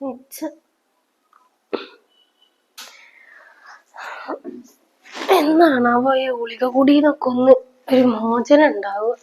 ഇച്ച. എന്നാണാവോ ഈ ഗുളിക കുടീന്നൊക്കെ ഒന്ന് ഒരു മോചനം ഉണ്ടാവുക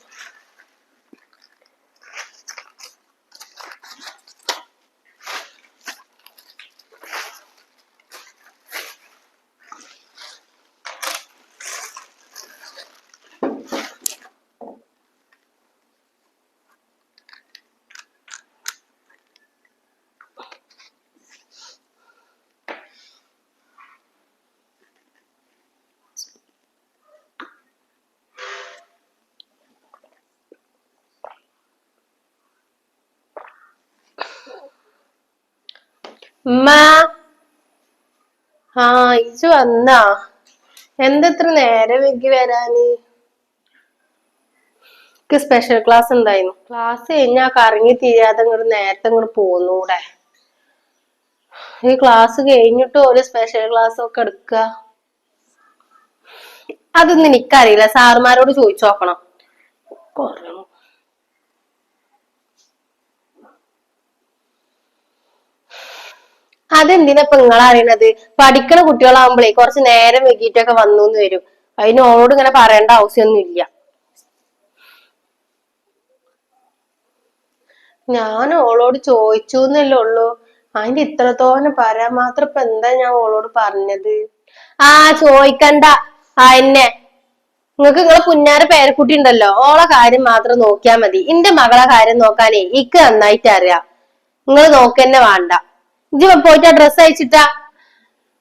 ആ ഇജ് വന്നാ? എന്തത്ര നേരെ വെക്കി വരാന്? സ്പെഷ്യൽ ക്ലാസ് എന്തായിരുന്നു ക്ലാസ് കഴിഞ്ഞാ കറങ്ങി തിരിയാതെ ഇങ്ങോട്ട് നേരത്തെ ഇങ്ങോട്ട് പോന്നൂടെ. ഈ ക്ലാസ് കഴിഞ്ഞിട്ട് ഒരു സ്പെഷ്യൽ ക്ലാസ് ഒക്കെ എടുക്ക. അതൊന്നും എനിക്കറിയില്ല. സാറുമാരോട് ചോദിച്ചു നോക്കണം. അതെന്തിനാ ഇപ്പൊ നിങ്ങൾ അറിയണത്? പഠിക്കണ കുട്ടികളാവുമ്പളേ കുറച്ച് നേരം വൈകിട്ടൊക്കെ വന്നു എന്ന് വരും. അതിന് ഓളോട് ഇങ്ങനെ പറയേണ്ട ആവശ്യമൊന്നും ഇല്ല ഞാൻ ഓളോട് ചോദിച്ചു എന്നല്ലേ ഉള്ളൂ. അതിന്റെ ഇത്രത്തോനെ പറയാൻ മാത്രം ഇപ്പൊ എന്താ ഞാൻ ഓളോട് പറഞ്ഞത്? ആ ചോദിക്കണ്ട. ആ എന്നെ. നിങ്ങക്ക് നിങ്ങളെ പുന്നാര പേരക്കുട്ടി ഉണ്ടല്ലോ. ഓളെ കാര്യം മാത്രം നോക്കിയാ മതി. എന്റെ മകളെ കാര്യം നോക്കാനേ ഇക്ക് നന്നായിട്ട് അറിയാം. നിങ്ങൾ നോക്കന്നെ വേണ്ട. ഇജ്ജ് പോയിട്ട് ആ ഡ്രസ്സ് അയച്ചിട്ടാ.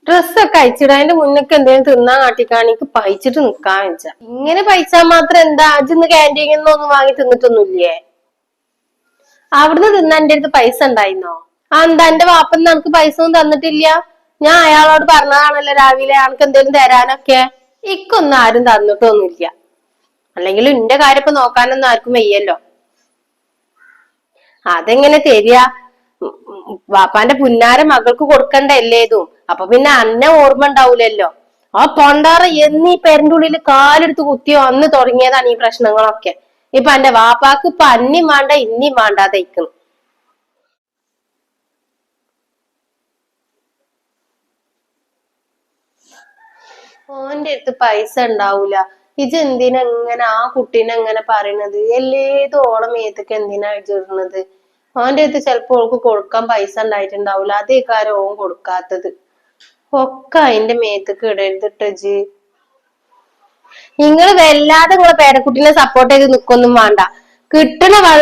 ഡ്രസ്സൊക്കെ അയച്ചിടാ. അതിന്റെ മുന്നൊക്കെ എന്തെങ്കിലും തിന്നാൻ കാട്ടിക്കാണ് എനിക്ക് പൈച്ചിട്ട് നിക്കാൻ വെച്ച. ഇങ്ങനെ പൈച്ചാ മാത്രം എന്താ? അജിന്ന് ക്യാന്റീനിൽ നിന്നൊന്നും വാങ്ങി തിന്നിട്ടൊന്നുമില്ലേ? അവിടുന്ന് തിന്നാൻ എന്റെ അടുത്ത് പൈസ ഉണ്ടായിരുന്നോ? ആ എന്താ? എന്റെ വാപ്പന്ന് നമുക്ക് പൈസ ഒന്നും തന്നിട്ടില്ല. ഞാൻ അയാളോട് പറഞ്ഞതാണല്ലോ രാവിലെ. ആൾക്ക് എന്തെങ്കിലും തരാനൊക്കെ. ഇക്കൊന്നും ആരും തന്നിട്ടൊന്നുമില്ല. അല്ലെങ്കിൽ ഇന്റെ കാര്യം ഇപ്പൊ നോക്കാനൊന്നും ആർക്കും വയ്യല്ലോ. അതെങ്ങനെ തരിക? വാപ്പാന്റെ പുന്നാര മകൾക്ക് കൊടുക്കണ്ടല്ലേ ഇതും? അപ്പൊ പിന്നെ അന്നെ ഓർമ്മ ഉണ്ടാവൂലല്ലോ. ആ പൊണ്ടാറ എന്നീ പെരന്റെ ഉള്ളിൽ കാലെടുത്ത് കുത്തിയോ? അന്ന് തുടങ്ങിയതാണ് ഈ പ്രശ്നങ്ങളൊക്കെ. ഇപ്പൊ എന്റെ വാപ്പാക്ക് ഇപ്പൊ അന്യം വേണ്ട ഇന്നിയും വേണ്ടാതെ ഇരിക്കുന്നു ഓന്റെ അടുത്ത് പൈസ ഉണ്ടാവൂല. ഇത് എന്തിനാ ഇങ്ങനെ ആ കുട്ടീനെ എങ്ങനെ പറയണത്? എല്ലേതും ഓളം ഏതൊക്കെ എന്തിനാ ഇടുന്നത് ഓന്റെ അടുത്ത് ചിലപ്പോൾ ഓൾക്ക് കൊടുക്കാൻ പൈസ ഉണ്ടായിട്ടുണ്ടാവില്ല അതേ കാര്യം ഓൻ കൊടുക്കാത്തത്. ഒക്കെ അതിന്റെ മേത്തേക്ക് ഇടരുതിട്ട് ജി നിങ്ങൾ വല്ലാതെ നിങ്ങളെ പേരക്കുട്ടീനെ സപ്പോർട്ട് ചെയ്ത് നിക്കൊന്നും വേണ്ട. കിട്ടണ